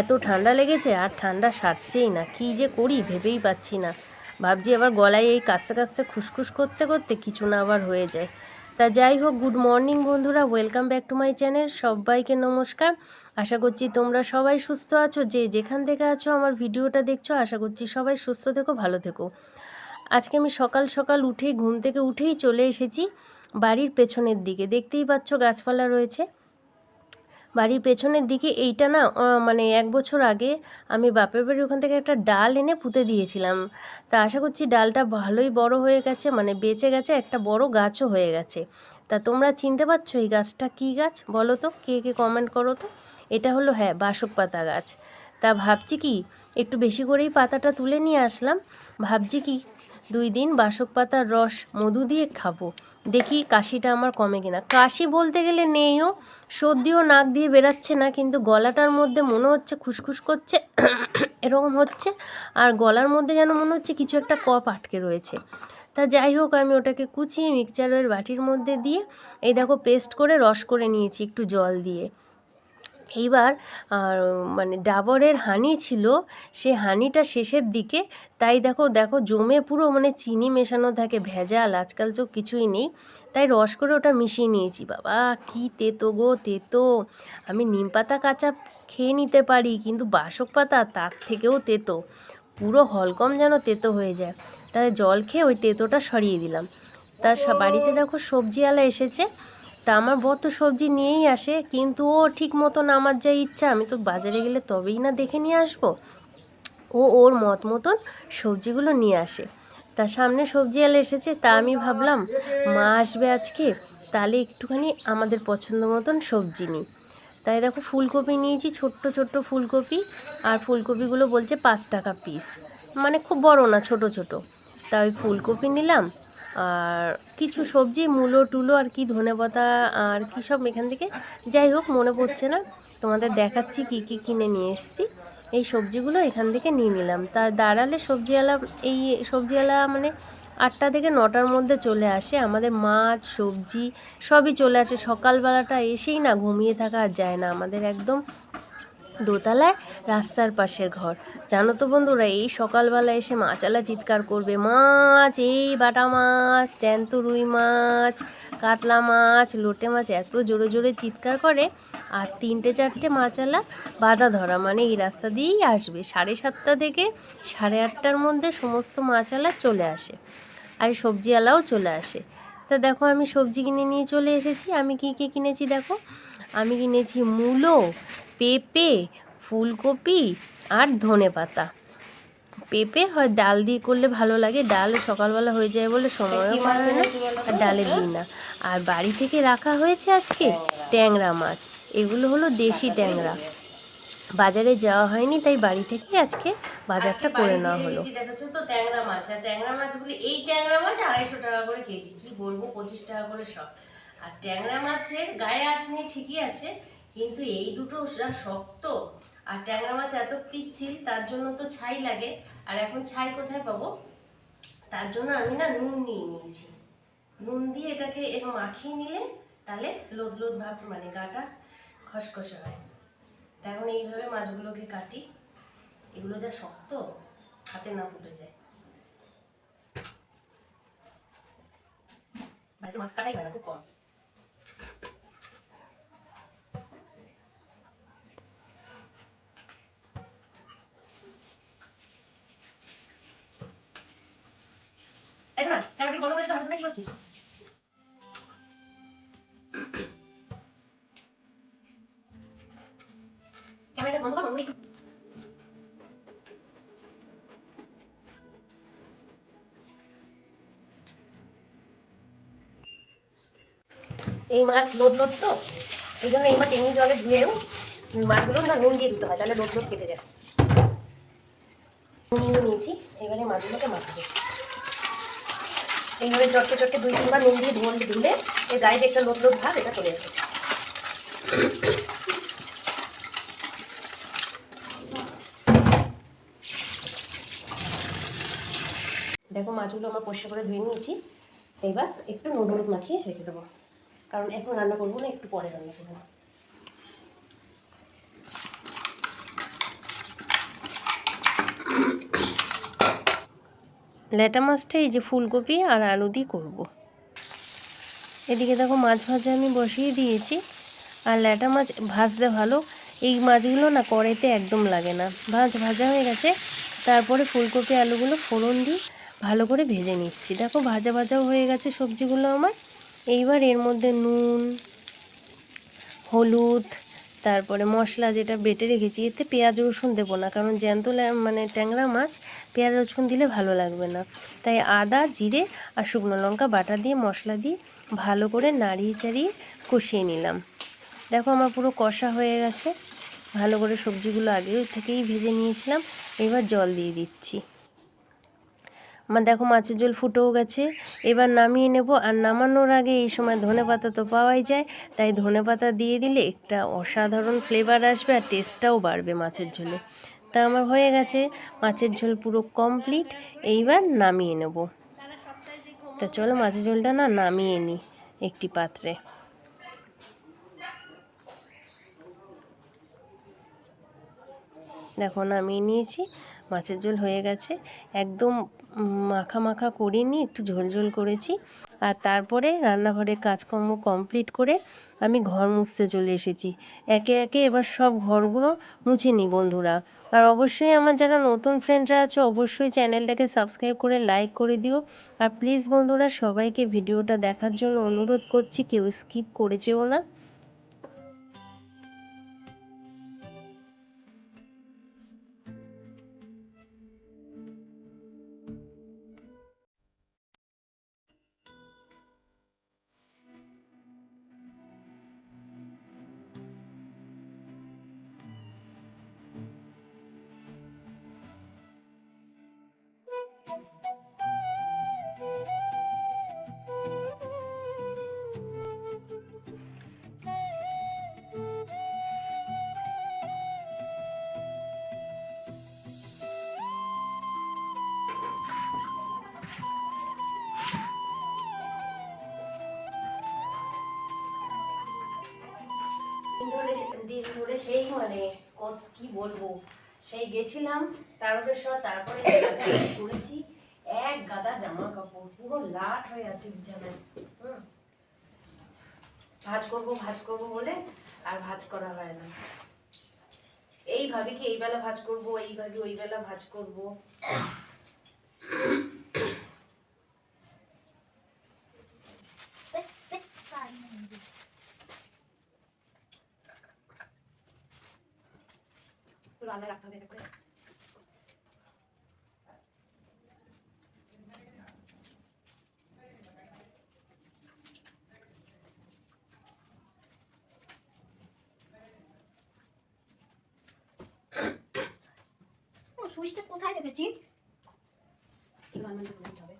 এত ঠান্ডা লেগেছে আর ঠান্ডা সারছেই না, কী যে করি ভেবেই পাচ্ছি না। ভাবছি আবার গলায় এই কাছতে কাছতে খুসখুস করতে করতে কিছু না আবার হয়ে যায়। তা যাই হোক গুড মর্নিং বন্ধুরা welcome back to my channel সবাইকে নমস্কার। আশা করছি তোমরা সবাই সুস্থ আছো, যে যেখান থেকে আছো আমার ভিডিওটা দেখছ, আশা করছি সবাই সুস্থ থেকো, ভালো থেকো। আজকে আমি সকাল সকাল উঠেই, ঘুম থেকে উঠেই চলে এসেছি বাড়ির পেছনের দিকে। দেখতেই পাচ্ছ গাছপালা রয়েছে। বাড়ির পেছনের দিকে এইটা না মানে এক বছর আগে আমি বাপের বাড়ির ওখান থেকে একটা ডাল এনে পুঁতে দিয়েছিলাম। তা আশা করছি ডালটা ভালোই বড় হয়ে গেছে মানে বেঁচে গেছে, একটা বড় গাছও হয়ে গেছে। তা তোমরা চিনতে পারছ এই গাছটা কী গাছ? বলো তো, কে কে কমেন্ট করো তো? এটা হলো হ্যাঁ বাসক পাতা গাছ। তা ভাবছি কি, একটু বেশি করেই পাতাটা তুলে নিয়ে আসলাম। ভাবছি কি, দুই দিন বাসক পাতার রস মধু দিয়ে খাব। দেখি কাশিটা আমার কমে কিনা। কাশি বলতে গেলে নেইও সর্দিও নাক দিয়ে বেরাচ্ছে না, কিন্তু গলাটার মধ্যে মনে হচ্ছে খুসখুস করছে, এরকম হচ্ছে, আর গলার মধ্যে যেন মনে হচ্ছে কিছু একটা কপ আটকে রয়েছে। তা যাই হোক, আমি ওটাকে কুচিয়ে মিক্সচারের বাটির মধ্যে দিয়ে, এই দেখো পেস্ট করে রস করে নিয়েছি একটু জল দিয়ে। এইবার মানে ডাবরের হানি ছিল, সে হানিটা শেষের দিকে, তাই দেখো দেখো জমে পুরো মানে চিনি মেশানো থাকে, ভেজাল, আজকাল তো কিছুই নেই, তাই রস করে ওটা মিশিয়ে নিয়েছি। বাবা, কি তেতো গো, তেতো। আমি নিম পাতা, কাঁচা খেয়ে নিতে পারি, কিন্তু বাসক পাতা তার থেকেও তেতো। পুরো হলকম যেন তেতো হয়ে যায়। তাই জল খেয়ে ওই তেতোটা সরিয়ে দিলাম। সা- বাড়িতে দেখো সবজিওয়ালা এসেছে। তা আমার বর তো সবজি নিয়েই আসে, কিন্তু ও ঠিক মতন আমার যা ইচ্ছা, আমি তো বাজারে গেলে তবেই না দেখে নিয়ে আসব। ও ওর মত মতন সবজিগুলো নিয়ে আসে। তা সামনে সবজিওয়ালা এসেছে, তা আমি ভাবলাম, মা আসবে আজকে তাহলে একটুখানি আমাদের পছন্দ মতন সবজি নিই। তাই দেখো ফুলকপি নিয়েছি, ছোট্ট ছোট্ট ফুলকপি, আর ফুলকপিগুলো বলছে পাঁচ টাকা পিস মানে খুব বড় না, ছোট ছোট। তা ওই ফুলকপি নিলাম আর কিছু সবজি, মূলো, টুলো আর কি ধনেপাতা আর কি সব এখান থেকে। যাই হোক, মনে পড়ছে না। তোমাদের দেখাচ্ছি কি কি কিনে নিয়ে এসেছি। এই সবজিগুলো এখান থেকে নিয়ে নিলাম। তা দাঁড়ালে সবজিওয়ালা, এই সবজিওয়ালা মানে আটটা থেকে নটার মধ্যে চলে আসে। আমাদের মাছ, সবজি সবই চলে আসে। সকালবেলাটা এসেই না, ঘুমিয়ে থাকা আর যায় না। আমাদের একদম দোতলায় রাস্তার পাশের ঘর। জানো তো বন্ধুরা, এই সকালবেলা এসে মাছালা চিৎকার করবে, মাছ, এই বাটা মাছ, জ্যান্ত রুই মাছ, কাতলা মাছ, লোটে মাছ, এত জোরে জোরে চিৎকার করে, আর তিনটে চারটে মাছালা বাধা ধরা মানে এই রাস্তা দিয়েই আসবে। সাড়ে সাতটা থেকে সাড়ে আটটার মধ্যে সমস্ত মাছালা চলে আসে, আর সবজিওয়ালাও চলে আসে। তা দেখো, আমি সবজি কিনে নিয়ে চলে এসেছি। আমি কি কি কিনেছি দেখো? আমি কিনেছি মূলো পেঁপে ফুলকপি আর ধনে পাতা। পেঁপে হয় ডাল দিয়ে করলে ভালো লাগে। ডাল সকালবেলা হয়ে যায় বলে সময়ও যায় না। আর ডালে দিই না আর বাড়ি থেকে রাখা হয়েছে আজকে ট্যাংরা। মাছ। এগুলো হলো দেশি ট্যাংরা। বাজারে যাওয়া হয়নি তাই বাড়ি থেকে আজকে বাজারটা করে নেওয়া হলো। দেখাচ্ছ তো ট্যাংরা মাছ। আর ট্যাংরা মাছগুলি এই ট্যাংরা মাছ আড়াইশো টাকা করে কেজি। কি বলব পঁচিশ টাকা করে সব। আর ট্যাংরা মাছের গায়ে আসেনি ঠিকই আছে কিন্তু এই দুটো যা শক্ত। আর ট্যাংরা মাছ এত পিচ্ছিল, তার জন্য তো ছাই লাগে। আর এখন ছাই কোথায় পাবো? তার জন্য আমি না নুন নিয়ে নিয়েছি। নুন দিয়ে এটাকে এরকম মাখিয়ে নিলে তাহলে লোদ লোদ ভাব মানে গাটা খসখসে হয়। তা এখন এইভাবে মাছগুলোকে কাটি। এগুলো যা শক্ত, হাতে না ফুটে যায়। মাছ কাটাই খুব কম। এই মাছ লোদ লোদ তো, এই জন্য এই মাছ এমনি জলে ধুয়েও মাছগুলো না নুন দিয়ে দিতে হয়, তাহলে লোদ লোদ কেটে যায় নুন নিয়েছি, এবারে মাছগুলোকে মাখাবো। এইভাবে চটকে চটকে দুই তিনবার নুন দিয়ে ধুয়ে ধুলে এই গায়ে যে একটা লোদ লোদ ভাব, এটা চলে আসে দেখো, মাছগুলো আমার পরিষ্কার করে ধুয়ে নিয়েছি। এবার একটু নুন হলুদ মাখিয়ে রেখে দেবো। কারণ এখন রান্না করব না, একটু পরে রান্না করব। ল্যাটা মাছটা এই যে ফুলকপি আর আলু দিয়ে করব। এদিকে দেখো মাছ ভাজা আমি বসিয়ে দিয়েছি। আর ল্যাটা মাছ ভাজতে ভালো, এই মাছগুলো না কড়াইতে একদম লাগে না। ভাজ, ভাজা হয়ে গেছে। তারপরে ফুলকপি আলুগুলো ফোড়ন দিই ভালো করে ভেজে নিচ্ছি। দেখো ভাজা, ভাজাও হয়ে গেছে সবজিগুলো আমার। এইবার এর মধ্যে নুন, হলুদ, তারপরে মশলা যেটা বেটে রেখেছি, এতে পেঁয়াজ রসুন দেবো না, কারণ জ্যান্ত মানে ট্যাংরা মাছ পেঁয়াজ রসুন দিলে ভালো লাগবে না। তাই আদা, জিরে আর শুকনো লঙ্কা বাটা দিয়ে মশলা দিয়ে ভালো করে নাড়িয়ে চাড়িয়ে কষিয়ে নিলাম। দেখো আমার পুরো কষা হয়ে গেছে। ভালো করে সবজিগুলো আগে থেকেই ভেজে নিয়েছিলাম। এবার জল দিয়ে দিচ্ছি। আমার দেখো মাছের ঝোল ফুটেও গেছে। এবার নামিয়ে নেব। আর নামানোর আগে এই সময় ধনে পাতা তো পাওয়াই যায়। তাই ধনে পাতা দিয়ে দিলে একটা অসাধারণ ফ্লেভার আসবে আর টেস্টটাও বাড়বে মাছের ঝোলে। তা আমার হয়ে গেছে। মাছের ঝোল পুরো কমপ্লিট এইবার নামিয়ে নেব। তা চলো মাছের ঝোলটা না নামিয়ে নিই একটি পাত্রে। দেখো নামিয়ে নিয়েছি। মাছের ঝোল হয়ে গেছে। একদম মাখা মাখা করিনি, একটু ঝোল ঝোল করেছি। আর তারপরে রান্নাঘরের কাজকর্ম কমপ্লিট করে আমি ঘর মুছতে চলে এসেছি। একে একে এবার সব ঘরগুলো মুছে নিই বন্ধুরা। আর অবশ্যই আমার যারা নতুন ফ্রেন্ডরা আছে, অবশ্যই চ্যানেলটাকে সাবস্ক্রাইব করে লাইক করে দিও। আর প্লিজ বন্ধুরা, সবাইকে ভিডিওটা দেখার জন্য অনুরোধ করছি, কেউ স্কিপ করে যেও না। দিন ধরে সেই মানে কত কি বলব? সেই গেছিলাম তারকেশ্বর, তারপরে করেছি এক গাদা জামা কাপড়, পুরো লাট হয়ে আছে বিছানায়, হুম। ভাজ করব ভাজ করব বলে আর ভাজ করা হয় না। এই ভাবি কি এই বেলা ভাজ করব এই ভাবি ওই বেলা ভাজ করব? একটু রান্নায় রাখতে হবে করে। সুইচটা কোথায় রেখেছি এগুলো আনবেন হবে।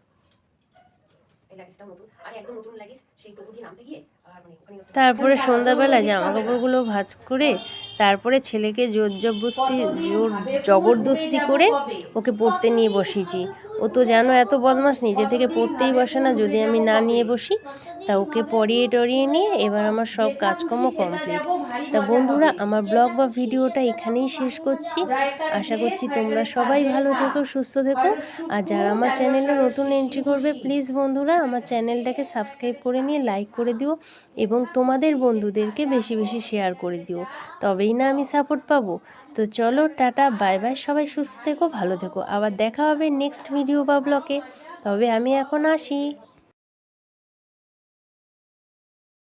তারপরে সন্ধ্যাবেলা জামা কাপড়গুলো ভাঁজ করে তারপরে ছেলেকে জোর জবরদস্তি জোর জবরদস্তি করে ওকে পড়তে নিয়ে বসিয়েছি ও তো জানো এত বদমাস নিজে থেকে পড়তেই বসে না। যদি আমি না নিয়ে বসি তা ওকে পড়িয়ে টরিয়ে নিয়ে এবার আমার সব কাজকর্ম কমপ্লিট তা বন্ধুরা, আমার ব্লগ বা ভিডিওটা এখানেই শেষ করছি। আশা করছি তোমরা সবাই ভালো থেকো, সুস্থ থেকো। আর যারা আমার চ্যানেলে নতুন এন্ট্রি করবে প্লিজ বন্ধুরা, আমার চ্যানেলটাকে সাবস্ক্রাইব করে নিয়ে লাইক করে দিও এবং তোমাদের বন্ধুদেরকে বেশি বেশি শেয়ার করে দিও। তবেই না আমি সাপোর্ট পাবো। তো চলো, টাটা বাই বাই সবাই সুস্থ থেকো, ভালো থেকো। আবার দেখা হবে নেক্সট ভিডিও বা ব্লগে তবে আমি এখন আসি।